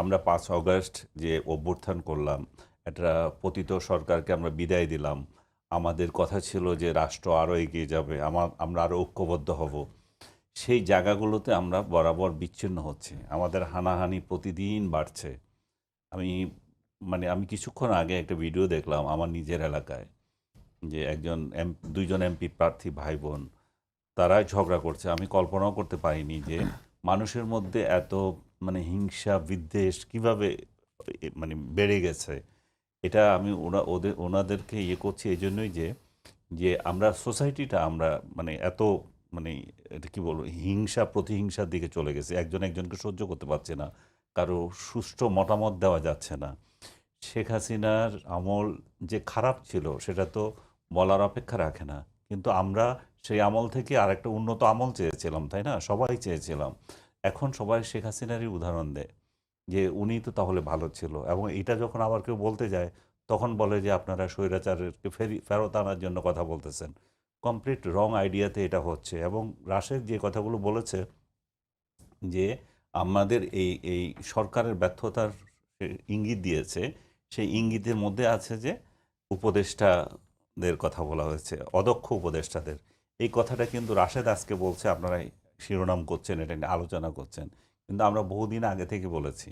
আমরা পাঁচ অগস্ট যে অভ্যুত্থান করলাম, একটা পতিত সরকারকে আমরা বিদায় দিলাম। আমাদের কথা ছিল যে রাষ্ট্র আরও এগিয়ে যাবে আমার আমরা আরও ঐক্যবদ্ধ হব। সেই জায়গাগুলোতে আমরা বরাবর বিচ্ছিন্ন হচ্ছে। আমাদের হানাহানি প্রতিদিন বাড়ছে। আমি মানে আমি কিছুক্ষণ আগে একটা ভিডিও দেখলাম আমার নিজের এলাকায়, যে একজন এম, দুইজন এমপি প্রার্থী ভাই বোন তারা ঝগড়া করছে। আমি কল্পনাও করতে পারিনি যে মানুষের মধ্যে এত মানে হিংসা, বিদ্বেষ কীভাবে মানে বেড়ে গেছে, এটা আমি ওরা, ওদের, ওনাদেরকে ইয়ে করছি এই জন্যই যে যে আমরা সোসাইটিটা আমরা মানে এত মানে এটা কী বলব, হিংসা, প্রতিহিংসার দিকে চলে গেছে। একজন একজনকে সহ্য করতে পারছে না, কারও সুষ্ঠু মতামত দেওয়া যাচ্ছে না। শেখ হাসিনার আমল যে খারাপ ছিল, সেটা তো বলার অপেক্ষা রাখে না। কিন্তু আমরা সেই আমল থেকে আরেকটা উন্নত আমল চেয়েছিলাম, তাই না? সবাই চেয়েছিলাম। এখন সবাই শেখ হাসিনারই উদাহরণ দেয় যে উনি তো তাহলে ভালো ছিল এবং এটা যখন আবার কেউ বলতে যায়, তখন বলে যে আপনারা স্বৈরাচারকে ফেরি, ফেরত আনার জন্য কথা বলতেছেন। কমপ্লিট রং আইডিয়াতে এটা হচ্ছে এবং রাশেদ যে কথাগুলো বলেছে যে আমাদের এই এই সরকারের ব্যর্থতার ইঙ্গিত দিয়েছে, সেই ইঙ্গিতের মধ্যে আছে যে উপদেষ্টাদের কথা বলা হয়েছে, অদক্ষ উপদেষ্টাদের। এই কথাটা কিন্তু রাশেদ আজকে বলছে আপনারা শিরোনাম করছেন, এটা নিয়ে আলোচনা করছেন। কিন্তু আমরা বহুদিন আগে থেকে বলেছি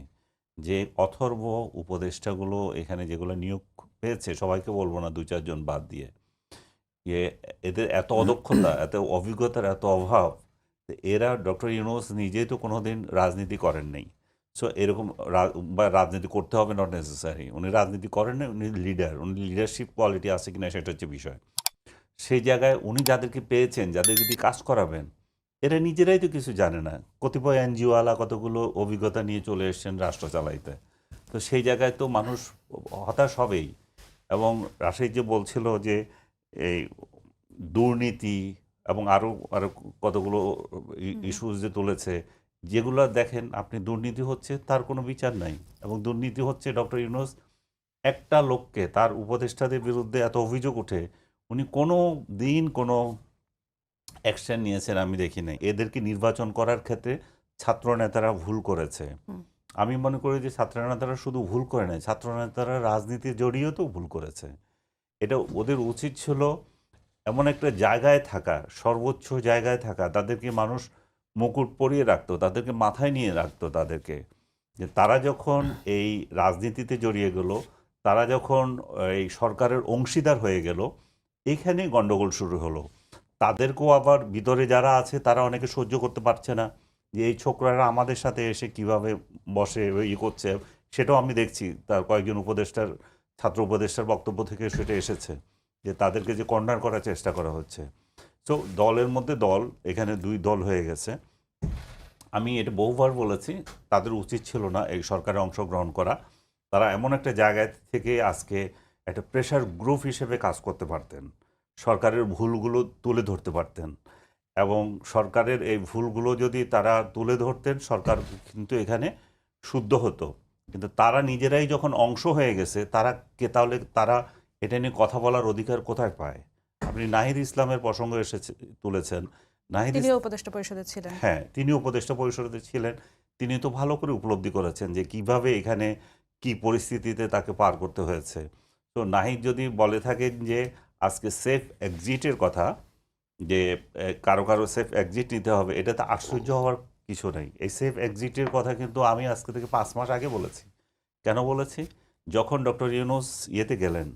যে অথর্ব উপদেষ্টাগুলো এখানে যেগুলো নিয়োগ পেয়েছে, সবাইকে বলব না, দু চারজন বাদ দিয়ে। যে এদের এত অদক্ষতা, এত অভিজ্ঞতার এত অভাব এরা ডক্টর ইউনুস নিজেই তো কোনো দিন রাজনীতি করেন নাই। সো এরকম বা রাজনীতি করতে হবে নট নেসেসারি উনি রাজনীতি করেন না উনি লিডার উনি লিডারশিপ কোয়ালিটি আছে কিনা সেটা হচ্ছে বিষয়। সেই জায়গায় উনি যাদেরকে পেয়েছেন যাদেরকে দিয়ে কাজ করাবেন এরা নিজেরাই তো কিছু জানে না। কতিপয় এনজিওওয়ালা কতগুলো অভিজ্ঞতা নিয়ে চলে এসছেন রাষ্ট্র চালাইতে। তো সেই জায়গায় তো মানুষ হতাশ হবেই। এবং রাশেদ যে বলছিল যে এই দুর্নীতি এবং আরও আরও কতগুলো ইস্যুস যে তুলেছে যেগুলো দেখেন আপনি দুর্নীতি হচ্ছে তার কোনো বিচার নাই। এবং দুর্নীতি হচ্ছে ডক্টর ইউনুস একটা লোককে তার উপদেষ্টাদের বিরুদ্ধে এত অভিযোগ ওঠে উনি কোনো দিন কোনো অ্যাকশন নিয়েছেন আমি দেখি নাই। এদেরকে নির্বাচন করার ক্ষেত্রে ছাত্র নেতারা ভুল করেছে। আমি মনে করি যে ছাত্র নেতারা শুধু ভুল করে নাই ছাত্র নেতারা রাজনীতি জড়িয়েও তো ভুল করেছে। এটা ওদের উচিত ছিল এমন একটা জায়গায় থাকা সর্বোচ্চ জায়গায় থাকা তাদেরকে মানুষ মুকুট পরিয়ে রাখতো তাদেরকে মাথায় নিয়ে রাখতো তাদেরকে। যে তারা যখন এই রাজনীতিতে জড়িয়ে গেল তারা যখন এই সরকারের অংশীদার হয়ে গেল এইখানেই গন্ডগোল শুরু হলো। তাদেরকেও আবার ভিতরে যারা আছে, তারা অনেকে সহ্য করতে পারছে না যে এই ছোকরারা আমাদের সাথে এসে কীভাবে বসে ইয়ে করছে, সেটাও আমি দেখছি। তার কয়েকজন উপদেষ্টার, ছাত্র উপদেষ্টার বক্তব্য থেকে সেটা এসেছে যে তাদেরকে যে কর্নার করার চেষ্টা করা হচ্ছে। তো দলের মধ্যে দল, এখানে দুই দল হয়ে গেছে। আমি এটা বহুবার বলেছি, তাদের উচিত ছিল না এই সরকারে অংশগ্রহণ করা। তারা এমন একটা জায়গায় থেকে আজকে একটা প্রেশার গ্রুপ হিসেবে কাজ করতে পারতেন। সরকারের ভুলগুলো তুলে ধরতে পারতেন। এবং সরকারের এই ভুলগুলো যদি তারা তুলে ধরতেন সরকার কিন্তু এখানে শুদ্ধ হতো। কিন্তু তারা নিজেরাই যখন অংশ হয়ে গেছে তারা কে তাহলে তারা এটা নিয়ে কথা বলার অধিকার কোথায় পায়? আপনি নাহিদ ইসলামের প্রসঙ্গ এসেছে তুলেছেন। নাহিদ উপদেষ্টা পরিষদে ছিলেন। হ্যাঁ তিনি উপদেষ্টা পরিষদে ছিলেন। তিনি তো ভালো করে উপলব্ধি করেছেন যে কীভাবে এখানে কি পরিস্থিতিতে তাকে পার করতে হয়েছে। তো নাহিদ যদি বলে থাকেন যে আজকে সেফ এক্সিটের কথা যে কারও কারও সেফ এক্সিট নিতে হবে এটাতে আশ্চর্য হওয়ার কিছু নেই। এই সেফ এক্সিটের কথা কিন্তু আমি আজকে থেকে পাঁচ মাস আগে বলেছি। কেন বলেছি? যখন ডক্টর ইউনুস ইয়েতে গেলেন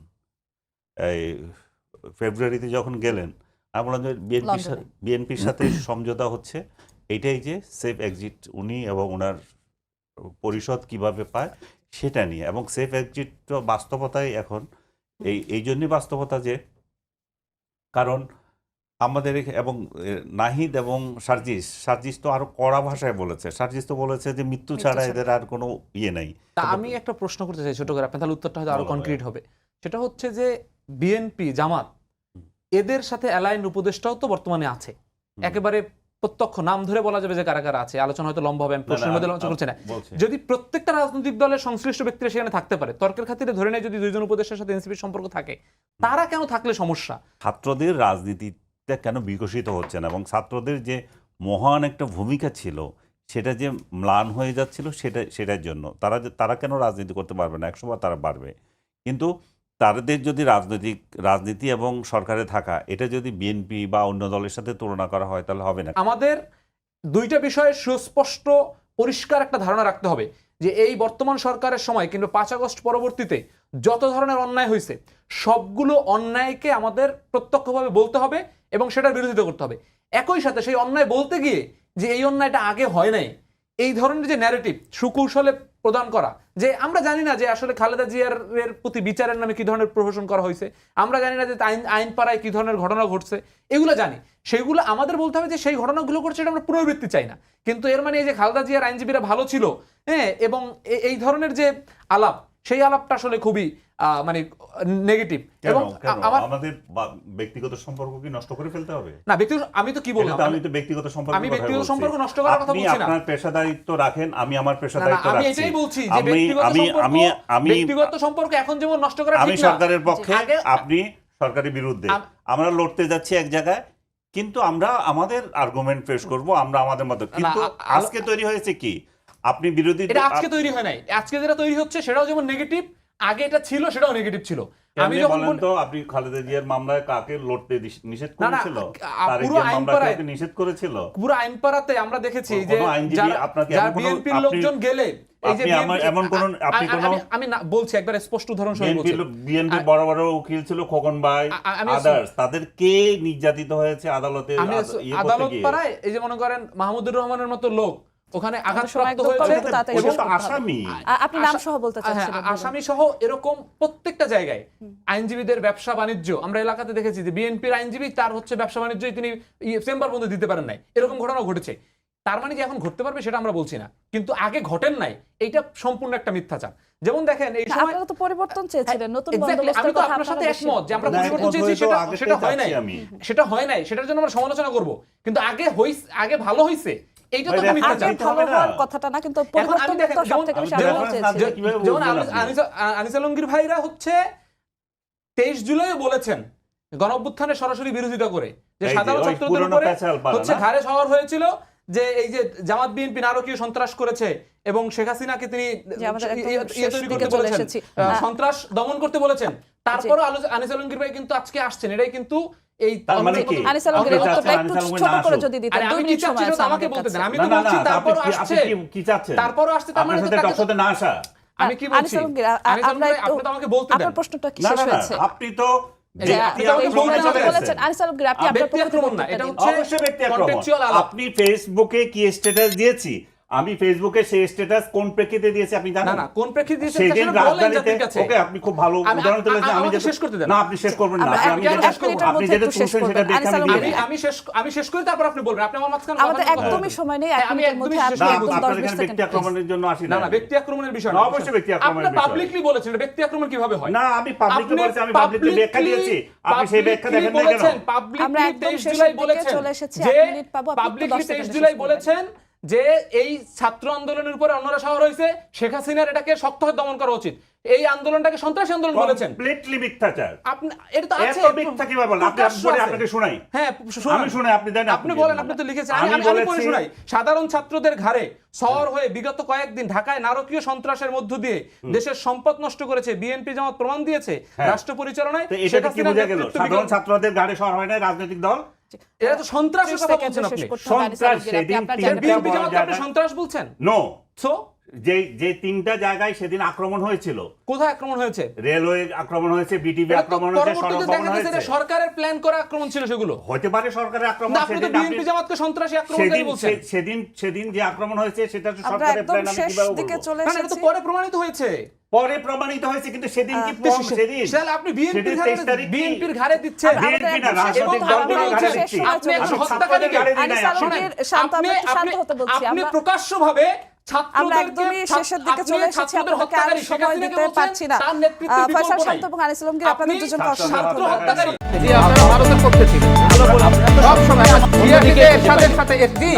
এই ফেব্রুয়ারিতে যখন গেলেন আমি বললাম যে বিএনপির সাথে বিএনপির সাথে সমঝোতা হচ্ছে এইটাই যে সেফ এক্সিট উনি এবং ওনার পরিষদ কীভাবে পায় সেটা নিয়ে। এবং সেফ এক্সিট বাস্তবতায় এখন এই এই জন্যই বাস্তবতা যে কারণ আমাদের এবং নাহিদ এবং সার্জিস সার্জিস তো আরও কড়া ভাষায় বলেছে। সার্জিস তো বলেছে যে মৃত্যু ছাড়া। এদের আর কোনো ইয়ে নাই। তা আমি একটা প্রশ্ন করতে চাই ছোট করে আপনি তাহলে উত্তরটা হয়তো আরও কনক্রিট হবে। সেটা হচ্ছে যে বিএনপি জামাত এদের সাথে অ্যালাইন উপদেষ্টাও তো বর্তমানে আছে। একেবারে প্রত্যক্ষ নাম ধরে বলা যাবে যে কারা কারা আছে। আলোচনা হয়তো লম্বা হবে আমি প্রশ্নের মধ্যে আলোচনা করছি না। যদি প্রত্যেকটা রাজনৈতিক দলের সংশ্লিষ্ট ব্যক্তিরা সেখানে থাকতে পারে তর্কের খাতিরে ধরে নেয় যদি দুইজন উপদেষ্টার সাথে এনসিপির সম্পর্ক থাকে তারা কেন থাকলে সমস্যা? ছাত্রদের রাজনীতিটা কেন বিকশিত হচ্ছে না? এবং ছাত্রদের যে মহান একটা ভূমিকা ছিল সেটা যে ম্লান হয়ে যাচ্ছিল সেটা সেটার জন্য। তারা তারা কেন রাজনীতি করতে পারবে না? একসময় তারা পারবে কিন্তু তাদের যদি রাজনৈতিক, রাজনীতি এবং সরকারে থাকা, এটা যদি বিএনপি বা অন্য দলের সাথে তুলনা করা হয়, তাহলে হবে না। আমাদের দুইটা বিষয়ে সুস্পষ্ট, পরিষ্কার একটা ধারণা রাখতে হবে যে এই বর্তমান সরকারের সময়, কিন্তু পাঁচ আগস্ট পরবর্তীতে যত ধরনের অন্যায় হয়েছে, সবগুলো অন্যায়কে আমাদের প্রত্যক্ষভাবে বলতে হবে এবং সেটার বিরোধিতা করতে হবে। একই সাথে সেই অন্যায় বলতে গিয়ে যে এই অন্যায়টা আগে হয় নাই, এই ধরনের যে ন্যারেটিভ সুকৌশলে প্রদান করা। যে আমরা জানি না যে আসলে খালেদা জিয়ার প্রতি বিচারের নামে কি ধরনের প্রহসন করা হয়েছে। আমরা জানি না যে আইন আইন পাড়ায় কি ধরনের ঘটনা ঘটছে। এগুলো জানি। সেইগুলো আমাদের বলতে হবে যে সেই ঘটনাগুলো ঘটছে এটা আমরা পুনরাবৃত্তি চাই না। কিন্তু এর মানে এই যে খালেদা জিয়ার আইনজীবীরা ভালো ছিল হ্যাঁ এবং এই ধরনের যে আলাপ সেই আলাপটা আসলে খুবই মানে নেগেটিভ এবং আমার আমাদের ব্যক্তিগত সম্পর্ক কি নষ্ট করে ফেলতে হবে? না ব্যক্তি আমি তো কি বললাম? আমি তো ব্যক্তিগত সম্পর্ক আমি ব্যক্তিগত সম্পর্ক নষ্ট করার কথা বলছি না। আপনার পেশাদারিত্ব রাখেন আমি আমার পেশাদারিত্ব আমি এটাই বলছি যে ব্যক্তিগত সম্পর্ক আমি আমি ব্যক্তিগত সম্পর্ক এখন যেমন নষ্ট করা ঠিক না আমি সরকারের পক্ষে আপনি সরকারের বিরুদ্ধে। আমরা লড়তে যাচ্ছি এক জায়গায় কিন্তু আমরা আমাদের আর্গুমেন্ট পেশ করব আমরা আমাদের মতো। কিন্তু আজকে তৈরি হয়েছে কি? আপনি বিরোধী এটা আজকে তৈরি হয় নাই। আজকে যেটা তৈরি হচ্ছে সেটাও যেমন নেগেটিভ আগে এটা ছিল সেটাও নেগেটিভ ছিল। আমি যখন তো আপনি খালেদা জিয়ার মামলায় কাকে লড়তে নিষেধ করেছিল? পুরো নিষেধ করেছিল? পুরো আইন পাড়াতে আমরা দেখেছি যে যারা আপনাকে বিএনপির লোকজন গেলে আমি- বলছি একবার স্পষ্ট উদাহরণ বিএনপি বড় বড় উকিল ছিল খোকন ভাই আদার্স তাদের কে নির্যাতিত হয়েছে আদালতে? ইয়ে আদালত পাড়ায় এই যে মনে করেন মাহমুদুর রহমানের মতো লোক ওখানে আঘাতপ্রাপ্ত হয়েছে। আসামি আপনি নাম সহ বলতে হ্যাঁ, চাচ্ছিলেন বলুন। আসামি সহ এরকম প্রত্যেকটা জায়গায় আইনজীবীদের ব্যবসা বাণিজ্য আমরা এলাকাতে দেখেছি যে বিএনপির আইনজীবী তার হচ্ছে ব্যবসা বাণিজ্যই তিনি চেম্বার বন্ধ দিতে পারেন নাই। এরকম ঘটনা ঘটেছে। তার মানে যে এখন ঘটতে পারবে সেটা আমরা বলছি না। কিন্তু আগে ঘটেন নাই এইটা সম্পূর্ণ একটা মিথ্যাচার। যেমন দেখেন এই সময় তো পরিবর্তন চেয়েছিলেন নতুন বন্দোবস্তের তো কথা আপনার সাথে একমত যে আমরা পরিবর্তন চেয়েছি সেটা সেটা হয় নাই। আমি। সেটা হয় নাই সেটার জন্য আমরা সমালোচনা করব। কিন্তু আগে হইছে আগে ভালো হইছে। এইটা তো মিথ্যাচার ভালো হওয়ার কথাটা না কিন্তু পরিবর্তন তো বেশি যেমন আনিস- আলমগীর ভাইরা হচ্ছে তেইশ জুলাই বলেছেন গণঅভ্যুত্থানের সরাসরি বিরোধিতা করে যে এই যে, সাধারণ ছাত্রদের উপরে হচ্ছে ঘাড়ে শহর হয়েছিল যে এই যে জামাত বিএনপি নারকীয় সন্ত্রাস করেছে এবং শেখ হাসিনাকে তিনি ইয়ে- ইয়ে তৈরি করতে বলেছেন। সন্ত্রাস দমন করতে বলেছেন। তারপরও আলো- আনিস আলমগীর ভাই কিন্তু আজকে আসছেন। এটাই কিন্তু এই তার মানে কি? আনিস আলমগীর আপনি উত্তরটা একটু ছোট করে যদি দিতেন। দুই মিনিট সময় আছে তো আমাকে বলতে দেন। আমি তো বলছি কি- আসছে। কি- আসছে তার মানে তো টকশোতে না আসা। আমি বলছি? আপনি তো আমাকে বলতে দেন। আপনার প্রশ্নটা কি শেষ না না হয়েছে? আপনি তো আলাপ। আপনি ফেসবুকে কি স্ট্যাটাস দিয়েছি। আমি ফেসবুকে সেই স্ট্যাটাস কোন প্রেক্ষিতে দিয়েছি আপনি জানেন? না কোন প্রেক্ষিতে দিয়েছেন সেই দিন সেটা বলেন রাজধানীতে কাছে। ওকে আপনি খুব ভালো উদাহরণ তুলেছেন আমি শেষ করতে দেন। না আপনি শেষ করবেন না। আমি আপনি যেটা শেষ শুনছেন সেটা। দেখে আমি আমি শেষ আমি শেষ করি তারপর আপনি বলবেন। আপনি আমার মাঝখানে আমাদের কথা একদমই সময় নেই হ্যাঁ, এক আমি মিনিটের একদমই মধ্যে আপনি একদম আপনার দশ বিশ এখানে ব্যক্তি আক্রমণের জন্য আসি না না ব্যক্তি আক্রমণের বিষয় না, অবশ্যই ব্যক্তি আক্রমণের আপনি পাবলিকলি বলেছেন ব্যক্তি আক্রমণ কীভাবে হয়? না আমি পাবলিকলি আপনি বলেছি আমি পাবলিকলি ব্যাখ্যা দিয়েছি। আপনি সেই ব্যাখ্যা দেখেন না কেন? আমরা একদম 23 জুলাই বলেছেন চলে এসেছি, যে এক মিনিট পাবো, আপনি একটু 23 জুলাই বলেছেন যে এই ছাত্র আন্দোলনের উপরে অন্যরা শহর হয়েছে শেখ হাসিনার এটাকে শক্তভাবে দমন করা উচিত। এই আন্দোলনটাকে সন্ত্রাসী আন্দোলন বলেছেন। কমপ্লিটলি মিথ্যাচার। আপনি এটা তো আছে। এত মিথ্যা কীভাবে বলেন? আপনি পরে আপনাকে শোনাই। হ্যাঁ। আমি শুনাই, আপনি দেন, আপনি আপনি বলেন আপনি তো লিখেছেন। আমি আমি পড়ে শোনাই। সাধারণ ছাত্রদের ঘাড়ে শহর হয়ে বিগত কয়েকদিন ঢাকায় নারকীয় সন্ত্রাসের মধ্য দিয়ে দেশের সম্পদ নষ্ট করেছে বিএনপি জামাত প্রমাণ দিয়েছে হ্যাঁ। রাষ্ট্র পরিচালনায় এটা কি বোঝা গেল? সাধারণ ছাত্রদের গাড়ি শহর হয় না রাজনৈতিক দল? এরা তো সন্ত্রাসের কথা বলছেন আপনি। সন্ত্রাস সেদিন বিএনপি আপনি সন্ত্রাস বলছেন? নো সো যে যে তিনটা জায়গায় সেদিন আক্রমণ হয়েছিল। কোথায় আক্রমণ হয়েছে? রেলওয়ে আক্রমণ হয়েছে বিটিভি আক্রমণ হয়েছে সড়ক ভবন গেছে এটা সরকারের প্ল্যান করা আক্রমণ ছিল সেগুলো। হতে পারে সরকারের আক্রমণ আপনি তো বিএনপি জামাতকে সন্ত্রাসী আক্রমণকারী সেদিন বলছেন। সেদিন সেদিন যে আক্রমণ হয়েছে সেটা তো সরকারের প্ল্যান আমি কীভাবে বলব? না, এটা তো পরে প্রমাণিত হয়েছে। পরে প্রমাণিত হয়েছে কিন্তু সেদিন কি সেদিন। তাহলে আপনি বিএনপির সেদিন ঘাড়ে 23 তারিখ কি? বিএনপির ঘাড়ে দিচ্ছেন আমরা- বিএনপি না রাজনৈতিক এবং আপনি ঘাড়ে আপনি একজন হত্যাকারীকে প্রকাশ্যভাবে আমরা একদমই ছাত্র- শেষের দিকে চলে এসেছি। আর হত্যাকারী শেখ সময় দিতে পারছি না। তার নেতৃত্বে আহ, বিকল্প ফয়সাল শান্ত এবং আনিস আলমগীর আপনাদের দুজনকে অসংখ্য ধন্যবাদ। হত্যাকারী। জি আপনারা ভারতের পক্ষে ছিলেন সব সময় জিয়া সাথে এসছি।